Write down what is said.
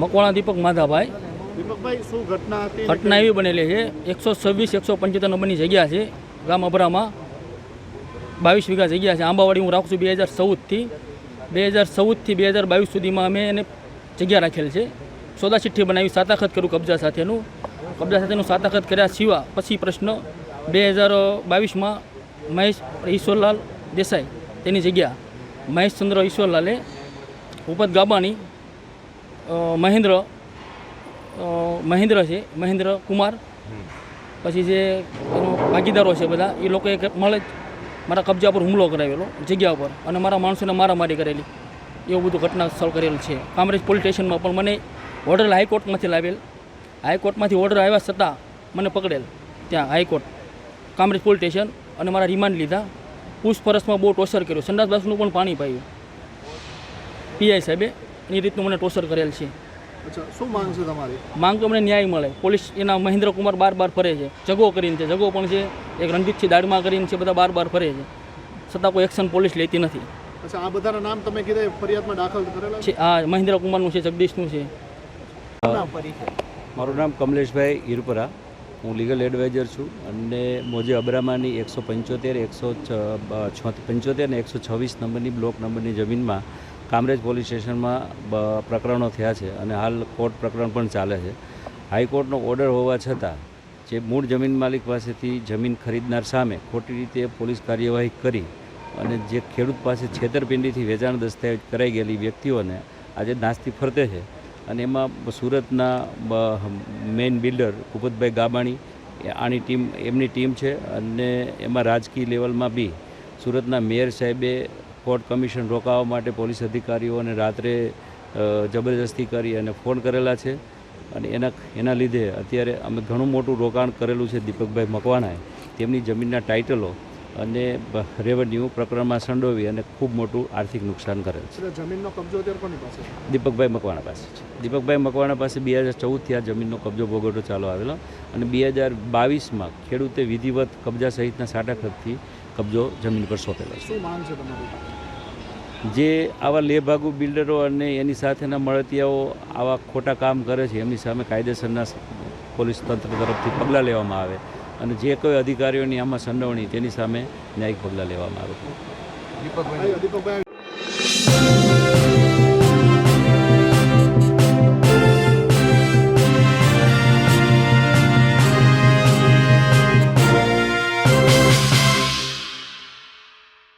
મકવાણા દીપક માધાભાઈ. દીપકભાઈ ઘટના એવી બનેલી છે એકસો છવ્વીસ એકસો પંચોતેર નંબરની જગ્યા છે ગામ અભરામાં. બાવીસ વીઘા જગ્યા છે આંબાવાડી હું રાખું છું બે હજાર ચૌદથી. બે હજાર ચૌદથી બે હજાર બાવીસ સુધીમાં અમે એને જગ્યા રાખેલ છે. સોદા ચિઠ્ઠી બનાવી સાતાખત કર્યું કબજા સાથેનું. કબજા સાથેનું સાતાખત કર્યા સિવા પછી પ્રશ્ન બે હજાર બાવીસમાં મહેશ ઈશ્વરલાલ દેસાઈ તેની જગ્યા. મહેશચંદ્ર ઈશ્વરલાલે ઉપત ગાબાણી મહેન્દ્ર. મહેન્દ્ર છે મહેન્દ્ર કુમાર. પછી જે એનો ભાગીદારો છે બધા એ લોકોએ મળે જ. મારા કબજા પર હુમલો કરાવેલો જગ્યા પર અને મારા માણસોને મારામારી કરેલી. એવું બધું ઘટના સ્થળ કરેલ છે. કામરેજ પોલીસ સ્ટેશનમાં પણ મને ઓર્ડર હાઈકોર્ટમાંથી લાવેલ. હાઈકોર્ટમાંથી ઓર્ડર આવ્યા છતાં મને પકડેલ. ત્યાં હાઈકોર્ટ. કામરેજ પોલીસ સ્ટેશન અને મારા રિમાન્ડ લીધા. પૂછપરછમાં બહુ ટોર્ચર કર્યું. સંડાસ બાસનું પણ પાણી પાયું. પીઆઈ સાહેબે એ રીતનું મને ટોર્ચર કરેલ છે. અચ્છા શું માંગ છે તમારી? માંગ તો મને ન્યાય મળે. પોલીસ એના મહેન્દ્ર કુમાર બાર બાર ફરે છે. જગો કરીને છે. જગો પણ છે. એક રણજીતસિંહ દાડમાં કરીને છે બધા બાર બાર ફરે છે. છતાં કોઈ એક્શન પોલીસ લેતી નથી. અચ્છા આ બધાના નામ તમે કીધા ફરિયાદમાં દાખલ કરેલા છે? હા મહેન્દ્ર કુમારનું છે જગદીશનું છે. મારું નામ કમલેશભાઈ ઈરપરા હું લીગલ એડવાઇઝર છું અને મોજે અબરામાની એકસો પંચોતેર એકસો છ પંચોતેર ને એકસો છવ્વીસ નંબરની બ્લોક નંબરની જમીનમાં કામરેજ પોલીસ સ્ટેશનમાં પ્રકરણો થયા છે અને હાલ કોર્ટ પ્રકરણ પણ ચાલે છે. હાઈકોર્ટનો ઓર્ડર હોવા છતાં જે મૂળ જમીન માલિક પાસેથી જમીન ખરીદનાર સામે ખોટી રીતે પોલીસ કાર્યવાહી કરી અને જે ખેડૂત પાસે છેતરપિંડીથી વેચાણ દસ્તાવેજ કરાઈ ગયેલી વ્યક્તિઓને આજે નાસ્તી ફરતે છે અને એમાં સુરતના મેઇન બિલ્ડર કુપતભાઈ ગાબાણી આની ટીમ, એમની ટીમ છે અને એમાં રાજકીય લેવલમાં બી સુરતના મેયર સાહેબે કોર્ટ કમિશન રોકાવા માટે પોલીસ અધિકારીઓને રાત્રે જબરજસ્તી કરી અને ફોન કરેલા છે. અને એના એના લીધે અત્યારે અમે ઘણું મોટું રોકાણ કરેલું છે દીપકભાઈ મકવાણાએ. તેમની જમીનના ટાઇટલો અને રેવન્યુ પ્રકરણમાં સંડોવી અને ખૂબ મોટું આર્થિક નુકસાન કરેલ છે. જમીનનો કબજો કોની પાસે દીપકભાઈ મકવાણા પાસે છે. દીપકભાઈ મકવાણા પાસે બે હજાર ચૌદથી આ જમીનનો કબજો ભોગવટો ચાલુ આવેલો. અને બે હજાર બાવીસમાં ખેડૂતે વિધિવત કબજા સહિતના સાટાખતથી કબજો જમીન પર સોંપેલો છે. શું માંગ છે તમારી જે આવા લેભાગુ બિલ્ડરો અને એની સાથેના મળતિયાઓ આવા ખોટા કામ કરે છે એમની સામે કાયદેસરના પોલીસ તંત્ર તરફથી પગલાં લેવામાં આવે અને જે કોઈ અધિકારીઓની આમાં સંડોવણી તેની સામે ન્યાયિક પગલાં લેવામાં આવે. દીપકભાઈ. દીપકભાઈ.